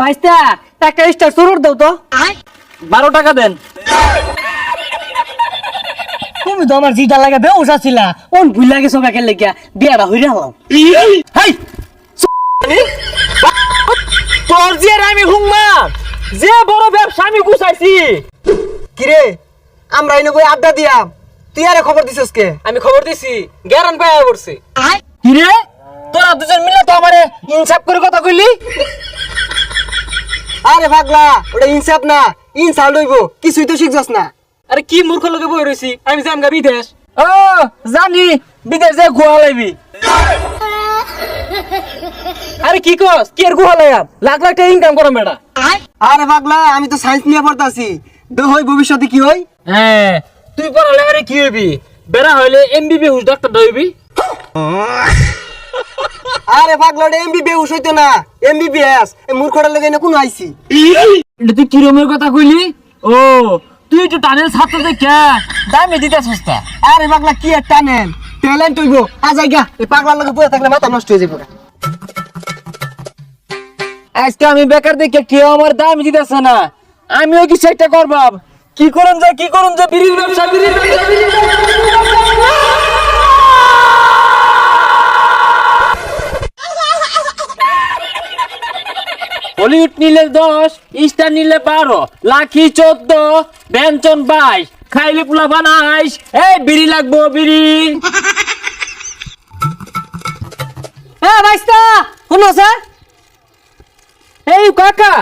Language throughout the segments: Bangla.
পাইস্তা একটা স্টার শুরুর দাও তো। বারো টাকা দেন। তুমি তো আমার জিটা লাগে বেউস আছিলা। ওন ভুল লাগে সব একের লেগিয়া বিয়াটা হইরা হলাম হাই! তোর যে আর আমি হুংমা যে বড় ব্যবসা আমি গুছাইছি। কিরে আমরা এনে বই আড্ডা দিয়াম। তুই আরে খবর দিছিস কে? আমি খবর দিছি গ্যারান পাইয়া পড়ছে। কি তোরা দুজন মিলে তো আমারে ইনসাফ করে কথা কইলি? আরে ভাগলা ওটা ইনসাফ না। ইনসাল লইব কিছুই তো শিখছস না। আরে কি মূর্খ লোকে বই রইছি আমি জামগা বিদেশ। ও জানি বিদেশ যে গোয়া লাইবি। আরে কি কস কি আর লাগাম লাখ লাখ টাকা ইনকাম করো বেটা। আরে পাগলা আমি তো সায়েন্স নিয়ে পড়তাছি। তো হই ভবিষ্যতে কি হই হ্যাঁ তুই পড়ালেখারে কি হইবি? বেড়া হইলে এমবিবি হুস ডাক্তার হইবি। আরে পাগলা ওটা এমবিবিএস হইতো না। এমবিবিএস এই মূর্খটার লগে কোন আইছি? এটা তুই কিরমের কথা কইলি? ও তুই তো টানেল ছাত্র দেখা দামে দিতে সস্তা আরে পাগলা কি একটা নেন ট্যালেন্ট হইব। আজ আইগা এই পাগলার লগে পড়ে থাকলে মাথা নষ্ট হয়ে যাবে আজকে আমি বেকার দেখে কেউ আমার দাম দিতেছে না। আমিও কিছু একটা করবাম। কি করুন যে কি করুন যে বিড়ির ব্যবসা বিড়ির ব্যবসা বিড়ির ব্যবসা। হলিউড নিলে দশ স্টার নিলে বারো লাখি চোদ্দ ব্যঞ্চন বাইশ খাইলে পোলা বানাইস এই বিড়ি লাগবো বিড়ি। হ্যাঁ পাইস্তা শুনো স্যার। এই কাকা।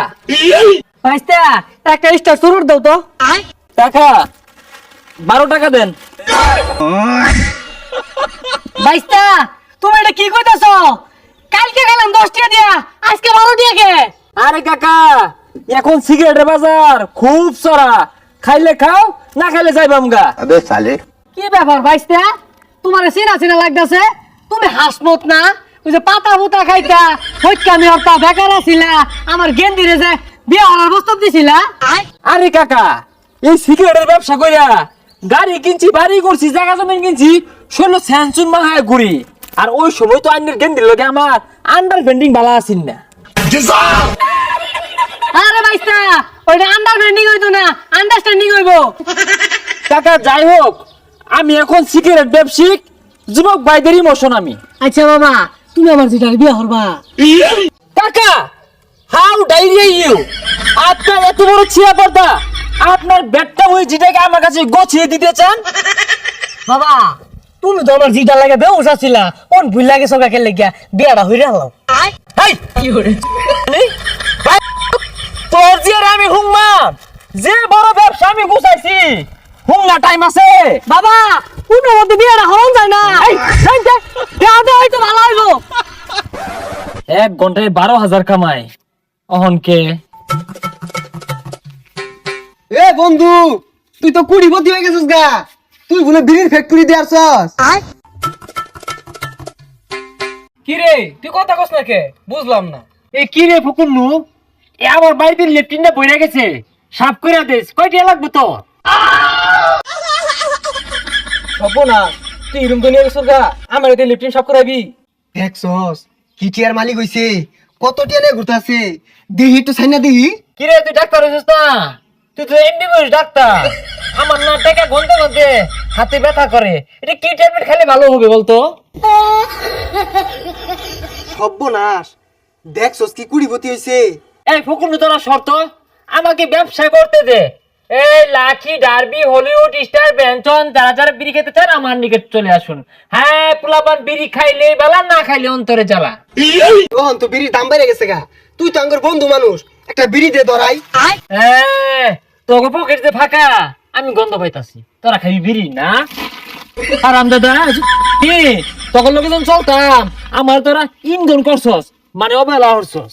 পাইস্তা একটা স্টার শুরুর দাও তো। টাকা বারো টাকা দেন। পাইস্তা তুমি এটা কি কইতাছ? কালকে গেলাম দশ টাকা দিয়া আজকে বারো টাকা কে? আরে কাকা এখন সিগারেটের বাজার খুব সরা খাইলে খাও না খাইলে যাইবাম গা আবে সালে। কি ব্যাপার ভাইস্তা তোমার চেনা চেনা লাগতেছে? তুমি হাসমত না? ওই যে পাতা বুতা খাইতা হইকা আমি অর্থা বেকার আছিলা। আমার গেন্দি রে যে বিয়ে হওয়ার প্রস্তাব দিছিলা। আরে কাকা এই সিগারেটের ব্যবসা কইরা গাড়ি কিনছি বাড়ি করছি জায়গা জমি কিনছি শৈল স্যানসুন মাহায় ঘুরি। আর ওই সময় তো আইনের গেন্দির লোকে আমার আন্ডার পেন্ডিং বালা আসিন না। আরে ভাইস্তা ওইটা আন্ডারস্ট্যান্ডিং হইতো না আন্ডারস্ট্যান্ডিং হইবো। কাকা যাই হোক আমি এখন সিগারেট ব্যবসিক যুবক ভাইদের ইমোশন আমি। আচ্ছা বাবা তুমি আমার যেটা বিয়ে হরবা কাকা হাউ ডাইরিয়া ইউ আপনার এত বড় ছিয়া পর্দা আপনার ব্যাটটা ওই যেটাকে আমার কাছে গছিয়ে দিতে চান? বাবা তুমি তো আমার জিটা লাগে বেউস আছিলা ওন ভুল লাগে সব একের লেগিয়া বিয়াটা হইরা হলাম হাই ভাই, তোর যে আর যে বড় ব্যবসা আমি গুছাইছি হুংনা টাইম আছে। বাবা উঠো মধ্যে বিয়াটা হরণ যায় না। এই, যাই, যাই। বিয়াটা হয়তো ভালো হইবো। এক ঘন্টায় বারো হাজার কামাই। অহনকে এ বন্ধু তুই তো কুড়িপতি হয়ে গেছিস গা। তুই বলে বিড়ির ফ্যাক্টরি দিয়ে আসছস। কি রে তুই কথা কস না কে? বুঝলাম না। এ কি রে ফুকুন্নু? এ আমার বাড়িতে লেফটিনটা বইরা গেছে। সাফ করে দিস কয়টা লাগবে তো? হব না তুই রুম তো নিয়ে গা আমার এতে লেফটিন করাবি। দেখছস কি টিয়ার মালিক হইছে কত ঘুরতাছে দিহি তো সাইনা দিহি? কি রে তুই ডাক্তার হয়েছিস না? তুই তো এমনি বলিস ডাক্তার। আমার না টাকা গনতে গনতে হাতে ব্যথা করে। এটা কি ট্যাবলেট খেলে ভালো হবে বলতো? সর্বনাশ দেখছস কি কুড়িপতি হইছে। এই ফুকুন্নু তোরা শর্ত? আমাকে ব্যবসা করতে দে। এই লাঠি ডার্বি হলিউড স্টার ব্যঞ্চন যারা যারা বিড়ি খেতে চান আমার নিকট চলে আসুন। হ্যাঁ পোলাপান বিড়ি খাইলে বেলা না খাইলে অন্তরে জ্বালা। তখন তো বিড়ির দাম বেড়ে গেছে গা? তুই তো আঙ্গর বন্ধু মানুষ। একটা বিড়ি দে ধরাই হ্যাঁ তোকে পকেট যে ফাঁকা। আমি গন্ধ পাইতাছি। তোরা খাবি বিড়ি না? আরাম দাদা কি? তখন লোকে যখন চলতাম। আমার তোরা ইন্ধন করছস মানে অবহেলা করছস।